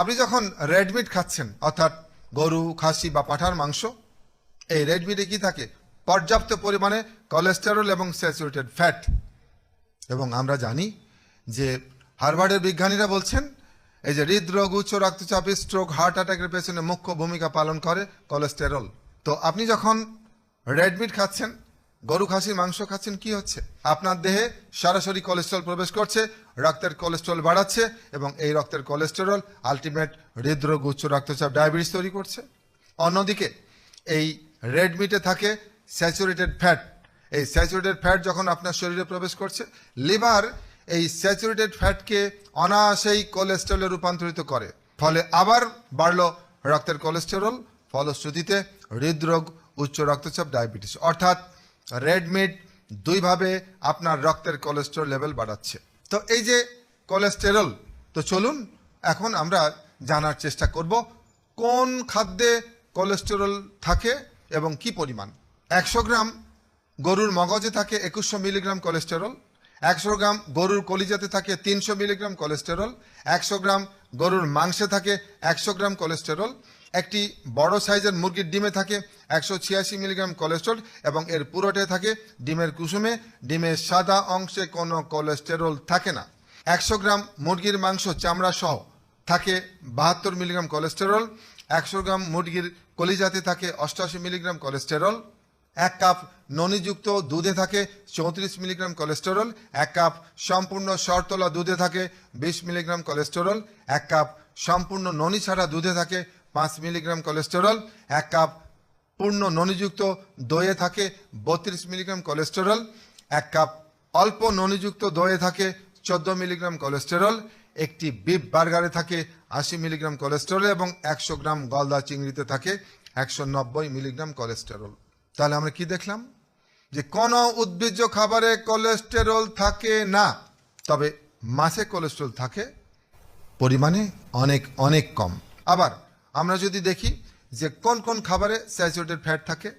আপনি যখন red meat খাচ্ছেন, অর্থাৎ গরু, খাসি বা পাঠার মাংস, এই রেড মিটে কি থাকে? পর্যাপ্ত পরিমাণে কোলেস্টেরল এবং স্যাচুরেটেড ফ্যাট এবং আমরা জানি যে হার্ভার্ডের বিজ্ঞানীরা বলছেন, এই যে হৃদরোগ, উচ্চ রক্তচাপ স্ট্রোক হার্ট অ্যাটাকের পেছনে মুখ্য ভূমিকা পালন করে কোলেস্টেরল তো আপনি যখন রেড মিট খাচ্ছেন গরু খাসির মাংস খাচ্ছেন, কি হচ্ছে? আপনার দেহে সরাসরি কোলেস্ট্রল প্রবেশ করছে, রক্তের কোলেস্ট্রল বাড়াচ্ছে এবং এই রক্তের কোলেস্টেরল আলটিমেট হৃদরোগ উচ্চ রক্তচাপ ডায়াবেটিস তৈরি করছে। অন্যদিকে, এই রেড মিটে থাকে স্যাচুরেটেড ফ্যাট এই স্যাচুরেটেড ফ্যাট যখন আপনার শরীরে প্রবেশ করছে লিভার এই স্যাচুরেটেড ফ্যাটকে অনায়াসেই কোলেস্টেরলে রূপান্তরিত করে। ফলে আবার বাড়লো রক্তের কোলেস্টেরল ফলশ্রুতিতে হৃদরোগ উচ্চ রক্তচাপ ডায়াবেটিস অর্থাৎ রেড মিট দুইভাবে আপনার রক্তের কোলেস্টেরল লেভেল বাড়াচ্ছে। তো এই যে কোলেস্টেরল তো চলুন এখন আমরা জানার চেষ্টা করব কোন খাদ্যে কোলেস্টেরল থাকে এবং কি পরিমাণ। একশো গ্রাম গরুর মগজে থাকে একুশশো মিলিগ্রাম কোলেস্টেরল একশো গ্রাম গরুর কলিজাতে থাকে তিনশো মিলিগ্রাম কোলেস্টেরল একশো গ্রাম গরুর মাংসে থাকে একশো গ্রাম কোলেস্টেরল একটি বড় সাইজের মুরগির ডিমে থাকে একশো ছিয়াশি মিলিগ্রাম কোলেস্টেরল এবং এর পুরোটায় থাকে ডিমের কুসুমে। ডিমের সাদা অংশে কোনো কোলেস্টেরল থাকে না। একশো গ্রাম মুরগির মাংস চামড়া সহ থাকে বাহাত্তর মিলিগ্রাম কোলেস্টেরল একশো গ্রাম মুরগির কলিজাতে থাকে অষ্টাশি মিলিগ্রাম কোলেস্টেরল এক কাপ ননিযুক্ত দুধে থাকে চৌত্রিশ মিলিগ্রাম কোলেস্টেরল এক কাপ সম্পূর্ণ শর্তলা দুধে থাকে বিশ মিলিগ্রাম কোলেস্টেরল এক কাপ সম্পূর্ণ ননি ছাড়া দুধে থাকে পাঁচ মিলিগ্রাম কোলেস্টেরল এক কাপ পূর্ণ ননিযুক্ত দইয়ে থাকে বত্রিশ মিলিগ্রাম কোলেস্টেরল এক কাপ অল্প ননিযুক্ত দইয়ে থাকে চোদ্দ মিলিগ্রাম কোলেস্টেরল একটি বিফ বার্গারে থাকে আশি মিলিগ্রাম কোলেস্টেরল এবং একশো গ্রাম গলদা চিংড়িতে থাকে একশো নব্বই মিলিগ্রাম কোলেস্টেরল তাহলে আমরা কি দেখলাম? যে কোন উদ্ভিজ্জ খাবারে কোলেস্টেরল থাকে না, তবে মাছে কোলেস্টেরল থাকে, পরিমাণে অনেক অনেক কম। আবার আমরা যদি দেখি যে কোন কোন খাবারে স্যাচুরেটেড ফ্যাট থাকে?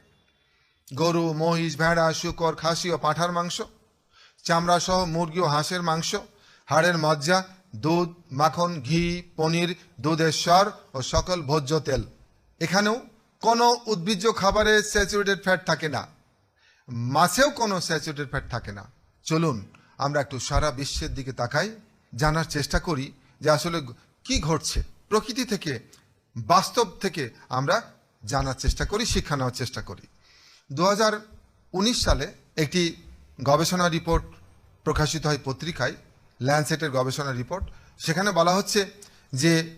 গরু, মহিষ, ভেড়া, শুকর, খাসি ও পাঁঠার মাংস, চামড়া সহ মুরগি ও হাঁসের মাংস, হাড়ের মজ্জা, দুধ, মাখন, ঘি, পনির, দুধের স্বর ও সকল ভোজ্য তেল। এখানেও কোনো উদ্ভিজ্জ খাবারে স্যাচুরেটেড ফ্যাট থাকে না। মাছেও কোনো স্যাচুরেটেড ফ্যাট থাকে না। চলুন, আমরা একটু সারা বিশ্বের দিকে তাকাই, জানার চেষ্টা করি যে আসলে কি ঘটছে। প্রকৃতি থেকে বাস্তব থেকে আমরা জানার চেষ্টা করি, শিক্ষা নেওয়ার চেষ্টা করি। দু হাজার উনিশ সালে একটি গবেষণা রিপোর্ট প্রকাশিত হয় পত্রিকায়, ল্যান্ডসেটের গবেষণা রিপোর্ট। সেখানে বলা হচ্ছে যে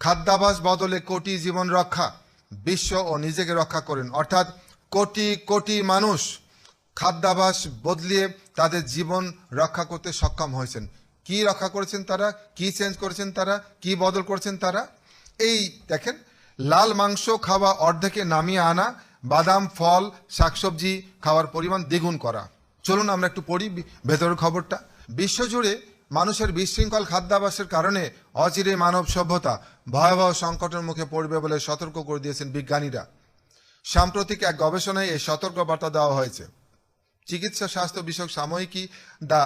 খাদ্যাভাস বদলে কোটি জীবন রক্ষা, বিশ্ব ও নিজেকে রক্ষা করেন। অর্থাৎ কোটি কোটি মানুষ খাদ্যাভাস বদলিয়ে তাদের জীবন রক্ষা করতে সক্ষম হয়েছেন। কি রক্ষা করেছেন তারা? কি চেঞ্জ করেছেন তারা? কি বদল করেছেন তারা? এই দেখেন, লাল মাংস খাওয়া অর্ধেকে নামিয়ে আনা, বাদাম, ফল, শাকসবজি খাওয়ার পরিমাণ দ্বিগুণ করা। চলুন আমরা একটু পড়ি ভেতরের খবরটা। বিশ্বজুড়ে মানুষের বিশৃঙ্খল খাদ্যাভাসের কারণে অচিরে মানব সভ্যতা ভয়াবহ সংকটের মুখে পড়বে বলে সতর্ক করে দিয়েছেন বিজ্ঞানীরা। সাম্প্রতিক এক গবেষণায় এই সতর্ক বার্তা দেওয়া হয়েছে। চিকিৎসা স্বাস্থ্য বিষয়ক সাময়িকী দ্য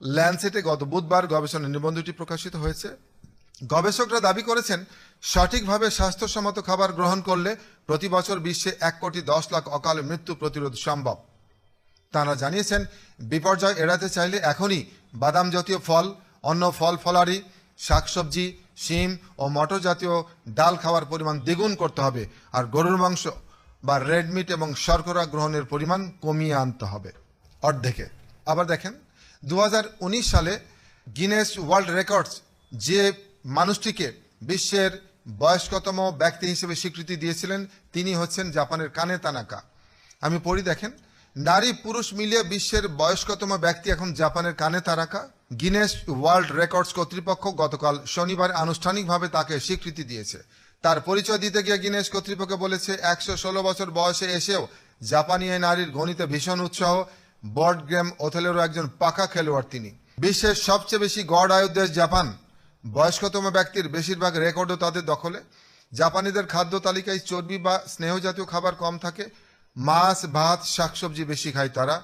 ল্যান্ডসেটে গত বুধবার গবেষণা নিবন্ধটি প্রকাশিত হয়েছে। গবেষকরা দাবি করেছেন, সঠিকভাবে স্বাস্থ্যসম্মত খাবার গ্রহণ করলে প্রতি বছর বিশ্বে এক কোটি দশ লাখ অকাল মৃত্যু প্রতিরোধ সম্ভব। তারা জানিয়েছেন, বিপর্যয় এড়াতে চাইলে এখনই বাদাম জাতীয় ফল, অন্য ফল ফলারি, শাকসবজি, শিম ও মটর জাতীয় ডাল খাওয়ার পরিমাণ দ্বিগুণ করতে হবে আর গরুর মাংস বা রেড মিট এবং শর্করা গ্রহণের পরিমাণ কমিয়ে আনতে হবে। অর্ধেকে। আবার দেখেন দু হাজার উনিশ সালে গিনেস ওয়ার্ল্ড রেকর্ডস যে মানুষটিকে বিশ্বের বয়স্কতম ব্যক্তি হিসেবে স্বীকৃতি দিয়েছিলেন, তিনি হচ্ছেন জাপানের কানে তানাকা। আমি পড়ি, দেখেন। নারী পুরুষ মিলিয়ে বিশ্বের বয়স্কতম ব্যক্তি এখন জাপানের কানে তারাকা গিনেস ওয়ার্ল্ড রেকর্ডস কর্তৃপক্ষ গতকাল শনিবার আনুষ্ঠানিকভাবে তাকে স্বীকৃতি দিয়েছে। তার পরিচয় দিতে গিয়ে গিনেস কর্তৃপক্ষ বলেছে, একশো ষোলো বছর বয়সে এসেও জাপানি নারীর গণিতে ভীষণ উৎসাহ। বোর্ড গেম ওথেলেরও একজন পাকা খেলোয়াড় তিনি। বিশ্বের সবচেয়ে বেশি গড় আয়ুর দেশ জাপান। বয়স্কতম ব্যক্তির বেশিরভাগ রেকর্ডও তাদের দখলে। জাপানিদের খাদ্য তালিকায় চর্বি বা স্নেহ জাতীয় খাবার কম থাকে। মাছ, ভাত, শাকসবজি বেশি খায় তারা।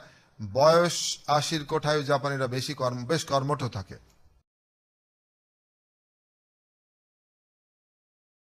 বয়স আশির কোঠায় জাপানিরা বেশি কর্ম বেশ কর্মঠ থাকে।